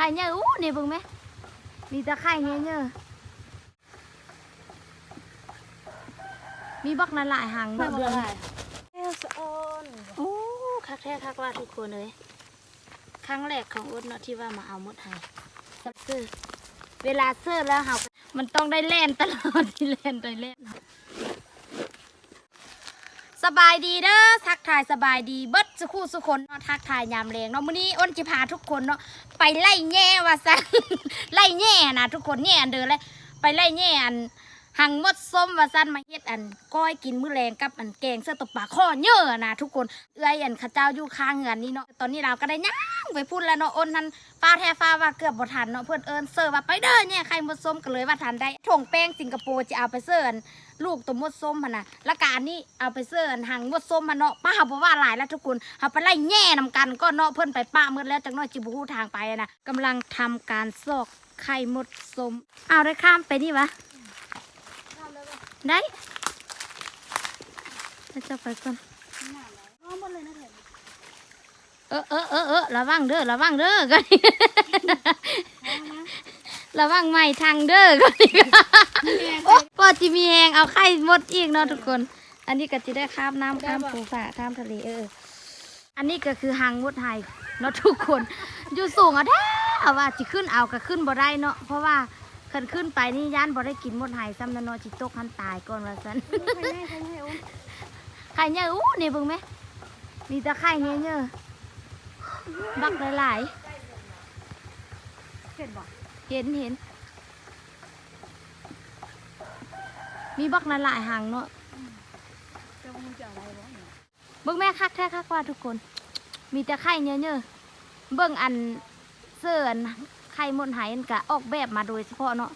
ไข่เยอะอู้นี่เบิ่งไหมมีแต่ไข่เยอะเยอะมีบักนั่นหลายหางเนาะเดือนแก้วสะออนโอ้คักแท้คักว่าทุกคนเลยครั้งแรกของอุดเนาะที่ว่ามาเอามดไห้ซับเซอร์เวลาเซอร์แล้วเฮามันต้องได้เล่นตลอดที่เล่นได้เล่นส บายดีเด้อทักทายสบายดีเบิดสุคู่สุคนเนาะทักทายยามแรงเนาะมื้อนี้อ้นจิพาทุกคนเนาะไปไล่แง่ว่าซะ ไล่แง่นะทุกคนแง่อันเด้อเลยไปไล่แง่อัน หังมดส้มว่าซั่นมาเฮ็ดอันก้อยกินมื้อแรงกับอันแกงเสื้อตบปลาข้อเยอะนะทุกคนเอื้อยอันข้าเจ้าอยู่ข้างเหือนนี่เนาะตอนนี้เราก็ได้ย่างไปพูดแล้วเนาะอ้นทันฟ้าแท้ฟ้าว่าเกือบบ่ทันเนาะเพื่อนเอิ้นเสิร์ฟว่าไปเด้อเนี่ยใครมดส้มก็เลยว่าทันได้ถงแป้งสิงคโปร์จะเอาไปเสิร์ฟอันลูกตัวมดส้มนะแล้วกอันนี้เอาไปเสิร์นหางมดส้มมันเนาะป้าเขาบอกว่าหลายแล้วทุกคนเขาไปไล่แง่นำกันก็เนาะเพิ่อนไปป้าเมื่อแล้วจังน้อยจิบุฮูทางไปนะกำลังทำการซอกไข่มดส้มเอาได้ข้ามไปนี่วะ ได้แล้วจะไปก่อนเออเออเออเออระวังเด้อระวังเด้อก็นี่ระวังไม่ทางเด้อก็นี่โอ้ปอจิมีแหงเอาไข่หมดอีกเนาะทุกคน อันนี้ก็จะได้ข้ามน้ำข้ามภูฝ่าข้ามทะเลเออ อันนี้ก็คือหางมดไทยเนาะทุกคน อยู่สูงเอาแท้อว่าจิขึ้นเอาก็ขึ้นบ่ได้เนาะเพราะว่า ขันขึ้นไปนี่ย่านบ่ได้กินมดไทยซ้ำนะเนาะจิตกหันตายก่อนว่าซั่นใครให้ใครให้โอ้ไข่เยอะอู้นี่เบิ่งไหมมีแต่ไข่เยอะเยอะบักหลายเห็นบอกๆเห็นเห็นมีบักหลายๆหางเนาะเจ้ามึงจะเอาอะไรวะเนี่ยเบิ่งแม่คักแท้คักว่าทุกคน มีแต่ไข่เยอะๆเบิ่งอันเสื้ออันไข่มดไหายอันกะออกแบบมาโดยเฉพาะเนาะ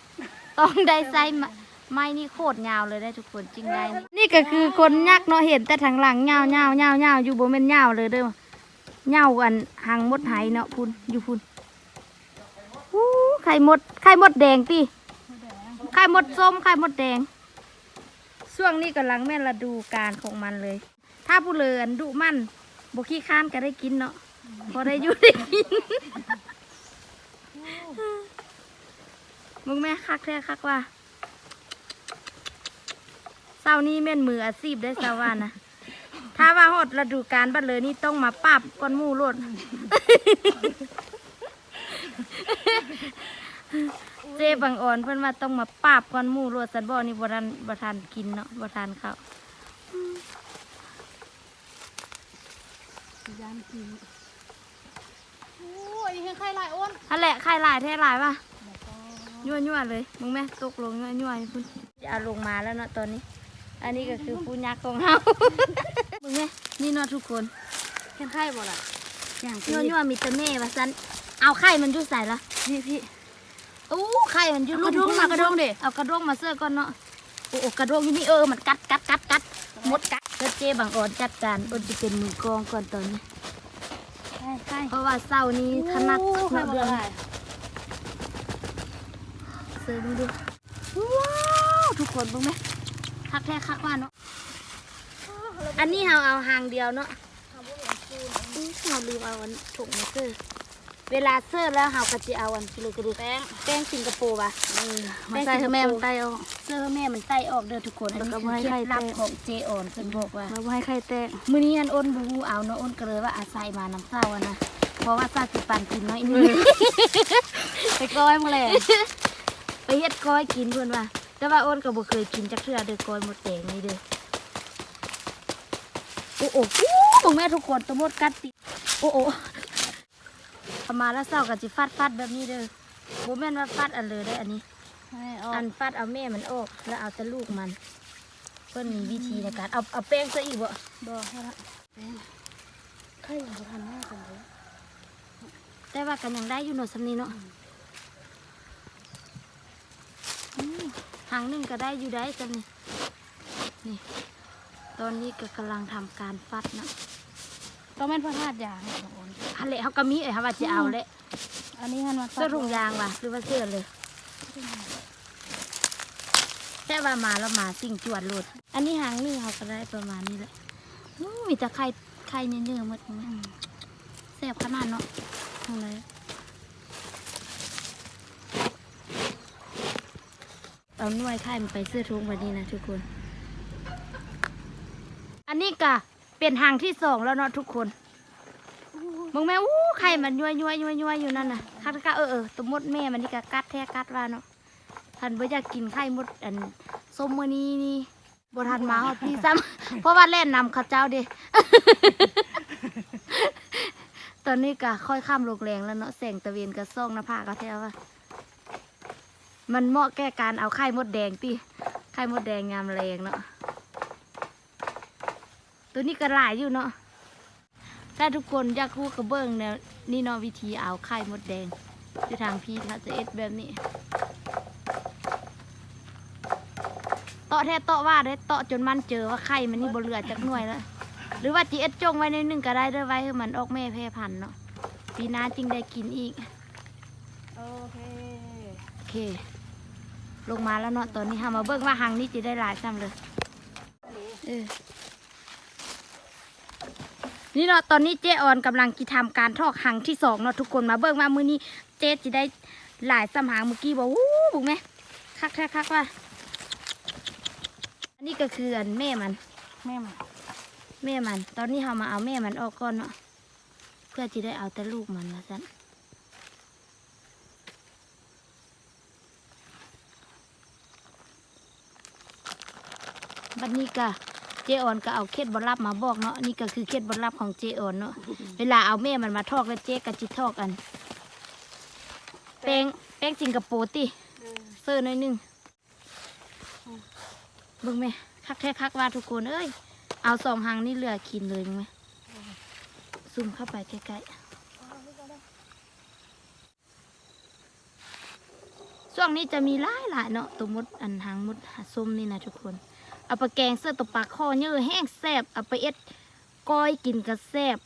ต้องได้ไซส์ไม้ไม้นี่โคตรยาวเลยได้ทุกคนจริงได้นี่นี่ก็คือคนยักษ์เนาะเห็นแต่ทางหลังยาวยาวยาวยาวอยู่บ่แม่นยาวเลยเด้อเหย้าอันหางมดไหเนาะพุ่นอยู่พุ่นอู้ไข่มดไข่มดแดงติไข่มดส้มไข่มดแดงช่วงนี้กำลังแม่นฤดูการของมันเลย ถ้าผู้เลือนดุมันบขี้ข้านก็ได้กินเนาะพอได้อยู่ได้กิน มึงแม่คักแท้คักว่าเศร้านี้แม่นมืออาชีพได้สาว่านะ ถ้าว่าหดฤดูกาลบัดเลยนี่ต้องมาปรับก้อนหมูโลด เจ๊บังอ่อนเพิ่นว่าต้องมาปราบก้อนหมูโลดสันบ่นี่บ่ทันบ่ทันกินเนาะบ่ทันข้าว ยามกิน อ้ยยังใครหลายอ้นนั่นแหละไข่หลายแท้หลายว่ะยั่วยั่วๆเลย มึงแม่ตกลงยั่วยั่วๆพุ่นจะเอาลงมาแล้วเนาะตอนนี้ อันนี้ก็คือปูยักษ์ของเฮามึงแม่นี่เนาะทุกคนเห็นไข่บ่ล่ะอย่างยั่วยั่วๆมีแต่แม่ว่าซั่นเอาไข่มันอยู่ใส่ละพี่พี่อู้ไข่มันอยู่เอากระลูด้งพุ่นมากระด้งดิเอากระด้งมาเสื้อก่อนเนาะโอ้โอ้กระด้งอยู่นี่เออมันกัดกัดกัดกัดหมดกัดก็เจ๊บังอ่อนจัดการอ้นจะเป็นมือกลองก่อนตอนนี้ ไข่ไข่เพราะว่าเศร้านี้ขนักไข่เนาะบ่เดือนล่ะเสือมึงดูว้าวทุกคนเบ้างไหมคักแท้คักว่าเนาะอันนี้เราเอาหางเดียวเนาะอื้อเราลืมเอาอันถุงมาเสื้อ เวลาเสื้อแล้วเราก็จะเอาอันเลยกระดูกแป้งแป้งสิงคโปร์ว่ะมาใส่ให้แม่มันไตเอาเสื้อแม่มันไตออกเด้อทุกคนอันแล้วนี้ก็คือไว้เคล็ดลับให้แตกของเจอ่อนเพิ่นบอกว่ามาไว้ให้ไข่แตกมื้อนี้อันอ้นบูเอาเนาะอ้นก็เลยว่าอาศัยมาน้ำเศร้าอะนะเพราะว่าซาสิปันกินน้อยนึงไปก้อยมาเลยไปเฮ็ดก้อยกินเพิ่นว่าแต่ว่าอ้นก็บ่เคยกินจักเทื่อเด้อก้อยหมดแดงนี่เด้อโอ้โอ้อู้ตรงแม่ทุกคนตัวมดกัดติดโอ้โอ้ เอามาแล้วเศร้าก็สิฟัดฟัดแบบนี้เด้อบ่แม่นว่าฟัดอันเลยได้ออันนี้ ให้อออักนฟัดเอาแม่มันออกแล้วเอาแต่ลูกมัน เพิ่นมีวิธีในการเอาเอาแป้งซะอีกบ่บ่ให้ละแป้งไข่ยังบ่ทันแม่กันเลยแต่ว่ากันยังได้อยู่เนาะสำนี้เนาะอืมหางหนึ่งก็ได้อยู่ได้สำนี้นี่ ตอนนี้ก็กำลังทำการฟัดเนาะ ก็แม่นพระธาตุยางฮันเละเขาก็มีเอ้ยเขว่าจะเอาเละอันนี้ฮันว่าเสื้อถุงยางว่ะหรือว่าเสื้อเลยแค่ว่ามาแล้วมาสิ่งจวดหลุด อันนี้หางนี่เขาก็ได้ประมาณนี้แหละมีแต่ไข่ไข่เนื้อๆหมดมันแซ่บขนาดเนาะตรไรเอาหน่วยไข่ไปเสื้อทุงวันนี้นะทุกคน อันนี้กะ เป็นทางที่สองแล้วเนาะทุกคนมึงแม่อู้ไข่มันยัวยัวยัวยัวอยู่นั่นน่ะคัดกะเออเออตัวมดแม่มันนี่กะกัดแท้กัดว่าเนาะทันบ่อยากกินไข่มดอันส้มมื้อนี้นี่บ่ทันมาฮอดพี่ซ้ำเพราะว่าแล่นนำเข้าเจ้าเด้ตอนนี้กะค่อยข้ามโลกแรงแล้วเนาะแสงตะเวนกะซ่องหน้าผากะแท้ว่ามันเหมาะแก่การเอาไข่มดแดงติไข่มดแดงงามแรงเนาะ ตัวนี้ก็หลายอยู่เนาะ ถ้าทุกคนอยากรู้กระเบื้องเนี่ยนี่เนาะวิธีเอาไข่มดแดงที่ทางพี่เขาจะเอ็ดแบบนี้เตาะแท้เตาะว่าได้เตาะจนมันเจอว่าไข่มันนี่บเหลือจากหน่วยแล้วหรือว่าจีเอ็ดจงไว้ในหนึ่งก็ได้เด้อไว้ให้มันออกแม่แพร่พันธุ์เนาะปีหน้าจึงได้กินอีก โอเค โอเค ลงมาแล้วเนาะตอนนี้หามาเบิ่งว่าหางนี้จะได้หลายซ้ำเลยเออ นี่เนาะตอนนี้เจ๊ออนกำลังกิทำการทอกหางที่สองเนาะทุกคนมาเบิ่งว่ามื้อนี้เจ๊จะได้หลายซ้ำหางเมื่อกี้บอกวู้บุกไหมคักแท้คักว่าอันนี้ก็คืออันแม่มัน แม่มาแม่มัน ตอนนี้เรามาเอาแม่มันออกก่อนเนาะเพื่อจะได้เอาแต่ลูกมันละสันบัดนี้ก็ เจออนก็เอาเคล็ดบลับมาบอกเนาะนี่ก็คือเคล็ดบลับของเจออนเนาะเวลาเอาแม่มันมาทอกแล้วเจ๊ก็จิทอกกัน แป้งแป้งสิงคโปร์ติเซอร์หน่อยหนึงบิ่งไหมคักแท้คักว่าทุกคนเอ้ยเอาสองหางนี่เหลือกินเลยมั้งไหมซูมเข้าไปใกล้ๆช่วงนี้จะมีหลายหลายเนาะตัวมดอันหางมดหาส้มนี่นะทุกคน เอาไปแกงเสื้อตัวปลาคอเนื้อแห้งแซ่บเอาไปเอ็ดก้อยกินกระแซ่บ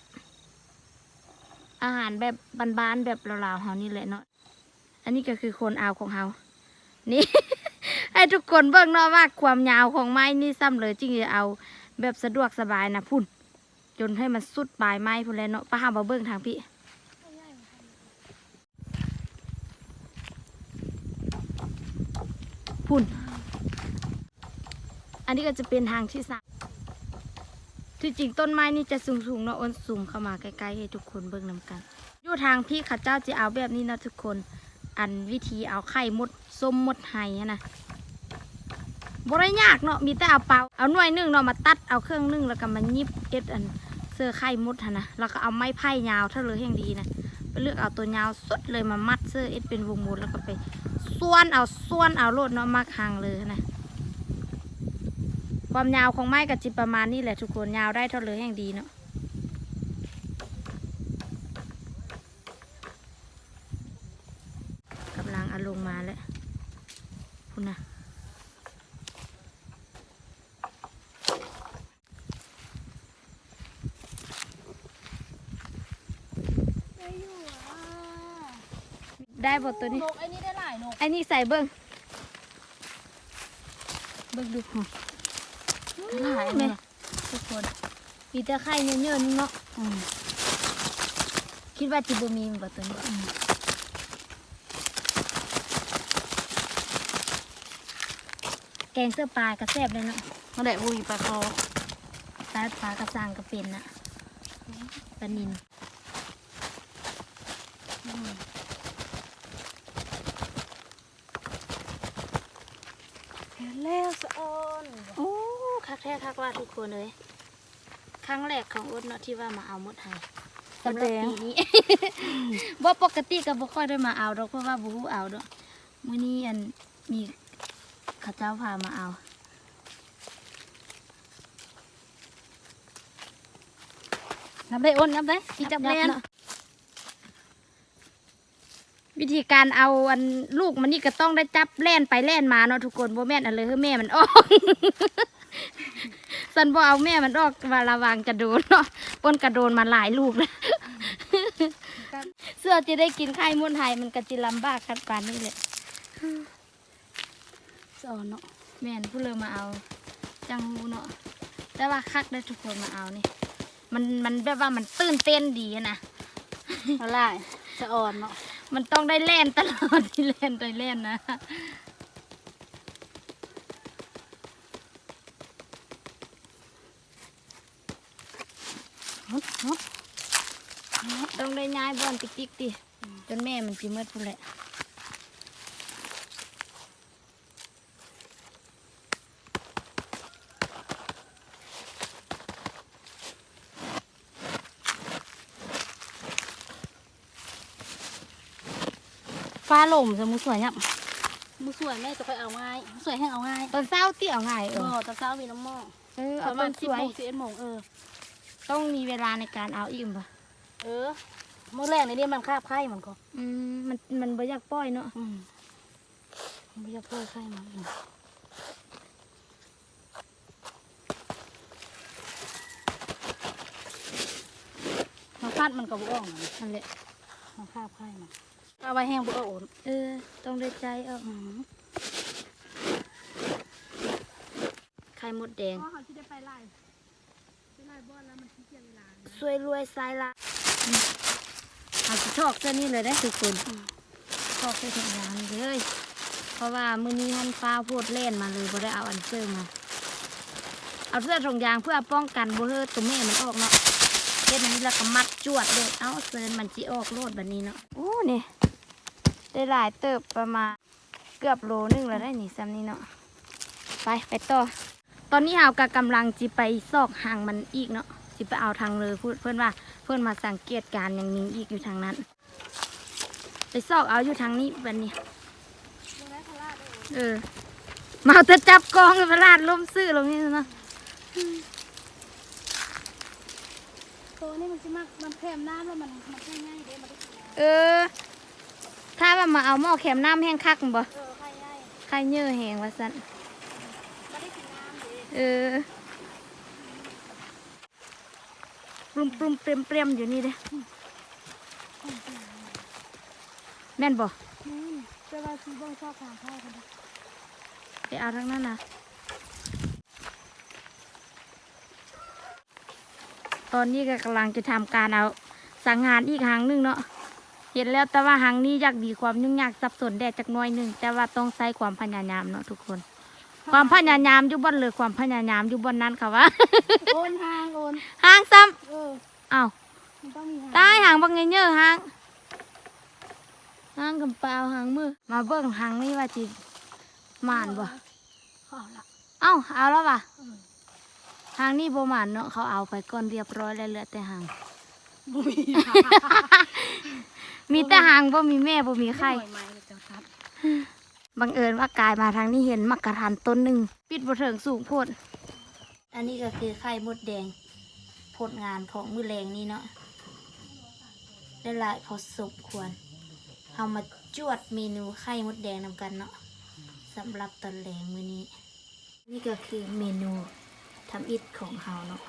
อาหารแบบบานๆแบบลาวๆเฮานี่แหละเนาะอันนี้ก็คือคนเอาของเฮานี่ ให้ทุกคนเบิ่งเนาะว่าความยาวของไม้นี่ซ้ำเลยจริงจะเอาแบบสะดวกสบายนะพุ่นจนให้มันสุดปลายไม้พุ่นแล้วเนาะป้าหามาเบิ่งทางพี่พุ่น อันนี้ก็จะเป็นทางที่สามที่จริงต้นไม้นี่จะสูงๆเนาะอ้นสูงเข้ามาใกล้ๆให้ทุกคนเบิ่งนำกันอยู่ทางพี่ข้าเจ้าจะเอาแบบนี้นะทุกคน อันวิธีเอาไข่มดส้มมดไห้อะนะบริยากเนาะมีแต่เอาเปล่าเอาหน่วยหนึ่งเนาะมาตัดเอาเครื่องนึ่งแล้วก็มายิบเอ็ดอันเสื้อไข่มดนะแล้วก็เอาไม้ไผ่ยาวเท่าเลยแห่งดีนะไปเลือกเอาตัวยาวสุดเลยมามัดเสื้อเอ็ดเป็นวงมดแล้วก็ไปส่วนเอาส่วนเอาโลดเนาะมาคางเลยนะ ความยาวของไม้กับจิประมาณนี้แหละทุกคนยาวได้เท่าเลยแห่งดีเนาะกำลังเอาลงมาแล้วคุณนะได้อยู่อะได้บทตัวนี้นกไอ้นี่ได้หลายนกไอ้นี่ใส่เบิ้งเบิ้งดู หได้หลายไหมเลยทุกคน มีแต่ไข่เยอะๆนี่เนาะอืมคิดว่าจิบมีมันบ่ตัวนี้แกงเสื้อปลากระแซบเลยเนาะมาได้บุยปลาคอปลาปลากระซังกระเป็นนะปลานิน อืมเห็นแล้วสะออน โอ้ คักแท้คักว่าทุกคนเลย ครั้งแรกของอุดเนาะที่ว่ามาเอามดไทยสำหรับปีนี้ ว่าปกติก็บ่ค่อยได้มาเอาดอกเพราะว่าบ่ฮู้เอาดอกมื้อนี้อันมีเขาเจ้าพามาเอานับได้อ้นนับได้พี่จับยัแลนเนาะวิธีการเอาอันลูกมันนี่ก็ต้องได้จับแล่นไปแล่นมาเนาะทุกคนบ่แม่นอันเลยคือแม่มันออก สันบ่เอาแม่มันออกว่าระวังจะโดนเนาะอ้นกระโดนมาหลายลูกแล้วเสื้อจะได้กินไข่มุนไทยมันก็จิลำบากคันปานนี้แหละสะออนเนาะแม่นผู้เลยมาเอา จังหูเนาะแต่ว่าคักได้ทุกคนมาเอานี่ มันมันแบบว่ามันตื่นเต้นดีอะนะเอาหลายสะออนเนาะมันต้องได้เล่นตลอดที่เล่นได้เล่นนะ นุดนุด ต้องได้ ย้ายบอนติ๊กติ๊กดิจนแม่มันสิมืดพุ่นแหละฟ้าลมจะมูสวยเนี่ยมูสวยแม่จะไปเอาง่ายมูสวยแห้งเอาง่ายตอนเช้าเตี้ยวง่ายเอบ่อตอนเช้ามีน้ำหม้อเออปเอาระตมาอณนสิบสวยโมงสิบเอ็ดโมงเออ ต้องมีเวลาในการเอาอิ่มปะเออ มื้อแรกในนี้มันคาบไข่มันก็อืมมันมันบ่อยากปล่อยเนาะอืมมันไม่จะเพิ่มไข่มันอืมมันคาดมันก็บ่ออกนะนั่นแหละมันคาบไข่มันเอาไว้แห้งบ่เอาโอนเออ ต้องได้ใจเอาอืมไข่มดแดงเขาจะได้ไปไล่ไปไล่บอลแล้วมันเสียเวลาสวยรวยสายละอืมเอาสิ ชอกเส้นนี้เลยได้ทุกคนชอกเส้นถุงยางนี่เลยเพราะว่ามื้อนี้มันฟ้าโพดเล่นมาเลยบ่ได้เอาอันเซอร์มา เอาเสื้อถุงยางเพื่อป้องกันบ่ให้ตัวแม่มันออกเนาะเฮ็ดอันนี้แล้วก็มัดจวดเลยเอาเสื้อมันสิออกโลดแบบนี้เนาะโอ้นี่ได้หลายเติบประมาณเกือบโลนึงแล้วได้นี่ซ้ำนี้เนาะไปไปต่อตอนนี้เฮาก็กำลังจิไปซอกหางมันอีกเนาะ จิไปเอาทางเลยพูดเพื่อนว่าเพื่อนมาสังเกตการณ์อย่างนี้อีกอยู่ทางนั้น ไปซอกเอาอยู่ทางนี้แบบนี้เออมาเอาแต่จับกองเลยประหลาดล้มซื่อลงนี่เนาะตัวนี้มันจะมากมันแคมน้ำแล้วมันมันแค่ง่ายเด้มันได้กินน้เออ ถ้าว่ามาเอาหม้อแคมน้ำแห้งคักบ่ำเออไข่ง่ายใครเยื่อแห้งว่าสันมันได้กินน้ำเด้เออป รุมปรุมเปรียมเปรียมอยู่นี่เด้แม่นบ่อืมแต่ว่าซีบ้องชอบทานข้าวกันดิไปเอาทั้งนั้นนะตอนนี้ก็กำลังจะทำการเอาสังหารอีกหางหนึงเนาะเห็นแล้วแต่ว่าหางนี้อยากดีความยุ่งยากสับสนแดดจากหน้อยหนึ่งแต่ว่าต้องใช้ความพยายามเนาะทุกคน ความพยายามอยู่บนเลยความพยายามอยู่บนนั้นค่ะวะโอนหางโอนหางซ้เออำอ้าวมันต้องมีหางตายหางบางเงี้ยเยอะหางหางกำเปล่าหางมือมาเบิ่งหางนี่ว่าจิหมานบ่ขอละเอ้าเอาแล้วว่ะเออหางนี่บ่หมานเนาะเขาเอาไปก่อนเรียบร้อยแล้วเหลือแต่หางบุยมีแต่หางบ่มีแม่บ่มีไข่ หน่อยไม้เลยเจ้าครับ บังเอิญว่ากายมาทางนี้เห็นมักกะทันต้นหนึ่งปิดบ่เถิงสูงโพด อันนี้ก็คือไข่มดแดงผลงานของมือแรงนี้เนาะได้หลายพอสมควรเอามาจวดเมนูไข่มดแดงนำกันเนาะสำหรับตอนแรงมือนี้ นี่ก็คือเมนูทำอิดของเฮาเนาะ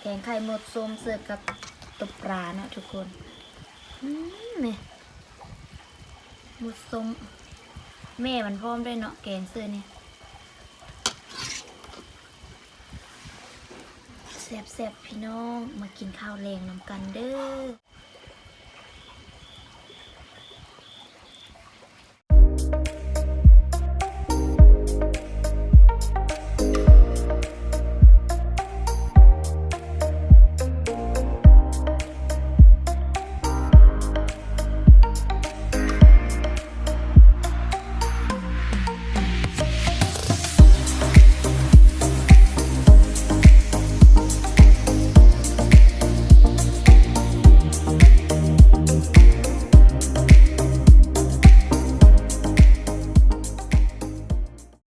แกงไข่มดส้มเสิร์ฟกับตบปลาเนาะทุกคนอืมเนี่ยมดส้ม แม่มันพร้อมด้วยเนาะแกงเสื้อนี่แซ่บๆพี่น้องมากินข้าวแรงนำกันเด้อ